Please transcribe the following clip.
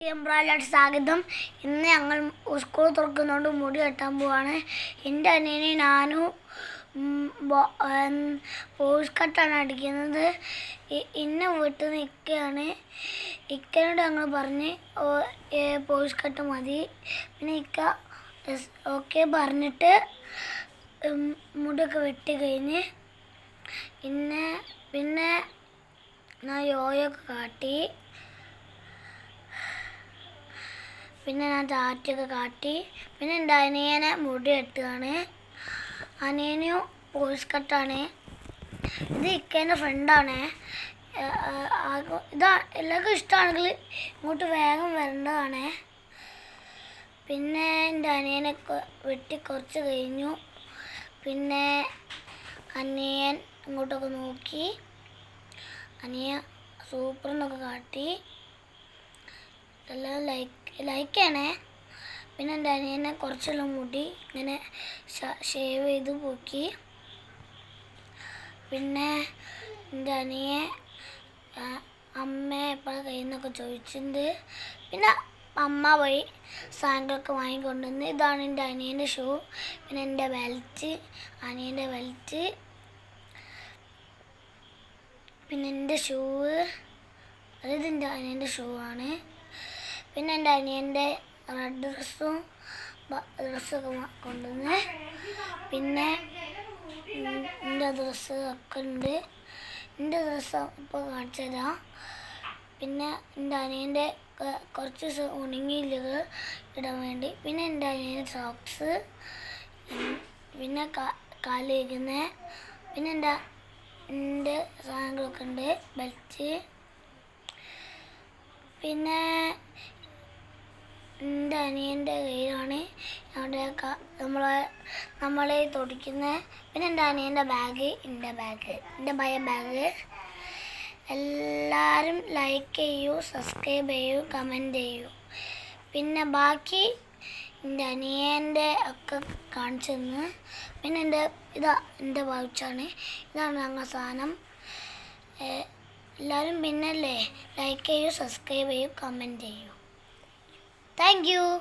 എംബ്രാലായിട്ട് സ്വാഗതം. ഇന്ന് ഞങ്ങൾ സ്കൂൾ തുറക്കുന്നതുകൊണ്ട് മുടി കെട്ടാൻ പോവാണ്. എന്റെ അനിയനെ ഞാനും പോസ്റ്റ് കട്ടാണ് അടിക്കുന്നത്. ഇന്ന വീട്ടിൽ നിൽക്കുകയാണ് ഇക്കനോട് ഞങ്ങൾ പറഞ്ഞ് പോസ് കട്ട് മതി. പിന്നെ ഇക്ക ഓക്കെ പറഞ്ഞിട്ട് മുടിയൊക്കെ വെട്ടി കഴിഞ്ഞ് പിന്നെ പിന്നെ ഞാൻ യോയൊക്കെ കാട്ടി. പിന്നെ ഞാൻ ചാറ്റൊക്കെ കാട്ടി. പിന്നെ എന്റെ അനിയനെ മുടി കെട്ടുകയാണ് അനിയനും പോസ് കട്ടാണ് ഇത് ഇക്കേന്റെ ഫ്രണ്ടാണ് ഇതാ എല്ലാവർക്കും ഇഷ്ടമാണെങ്കിൽ ഇങ്ങോട്ട് വേഗം വരേണ്ടതാണ്. പിന്നെ എന്റെ അനിയനെ വെട്ടി കുറച്ച് കഴിഞ്ഞു. പിന്നെ അനിയൻ ഇങ്ങോട്ടൊക്കെ നോക്കി. അനിയ സൂപ്പർ എന്നൊക്കെ കാട്ടി. എല്ലാം ലൈക്ക് ലൈക്ക് ചെയ്യണേ പിന്നെ എന്റെ അനിയനെ കുറച്ചെല്ലാം മുടി ഇങ്ങനെ ഷേവ് ചെയ്ത് പോക്കി. പിന്നെ എന്റെ അനിയെ അമ്മയെ കയ്യിൽ നിന്നൊക്കെ ചോദിച്ചിട്ടുണ്ട്. പിന്നെ അമ്മ വഴി സാധനങ്ങളൊക്കെ വാങ്ങിക്കൊണ്ടുവന്ന് ഇതാണ് എന്റെ അനിയന്റെ ഷൂ. പിന്നെ എന്റെ വെൽറ്റ് അനിയന്റെ വെൽറ്റ് പിന്നെ എന്റെ ഷൂ അതായത് എന്റെ അനിയന്റെ ഷൂ ആണ്. പിന്നെ എന്റെ അനിയന്റെ റെഡ് ഡ്രസ്സും ഡ്രസ്സൊക്കെ കൊണ്ടുവന്ന്. പിന്നെ എന്റെ ഡ്രസ്സ് ഒക്കെ ഉണ്ട്. എന്റെ ഡ്രസ്സ് ഇപ്പോൾ കാണിച്ചു തരാം പിന്നെ എന്റെ അനിയന്റെ കുറച്ച് ദിവസം ഉണങ്ങിയില്ലുകൾ ഇടാൻ വേണ്ടി. പിന്നെ എന്റെ അനിയന്റെ സോക്സ് പിന്നെ കാൽ വയ്ക്കുന്ന പിന്നെ എന്റെ എന്റെ സാധനങ്ങളൊക്കെ ഉണ്ട് ബെൽറ്റ് പിന്നെ അനിയന്റെ കയ്യിലാണ്. അവിടെ നമ്മളെ നമ്മളെ തുടിക്കുന്ന പിന്നെ എന്റെ അനിയന്റെ ബാഗ് എന്റെ ബാഗ് എന്റെ ഭയ ബാഗ്. എല്ലാവരും ലൈക്ക് ചെയ്യൂ സബ്സ്ക്രൈബ് ചെയ്യൂ കമന്റ് ചെയ്യൂ. പിന്നെ ബാക്കി എന്റെ അനിയന്റെ ഒക്കെ കാണിച്ചു തന്ന് പിന്നെ എന്റെ ഇതാ എന്റെ വൗച്ചാണ് ഇതാണ് ഞങ്ങൾ സാധനം എല്ലാവരും പിന്നല്ലേ ലൈക്ക് ചെയ്യൂ സബ്സ്ക്രൈബ് ചെയ്യൂ കമന്റ് ചെയ്യൂ. Thank you.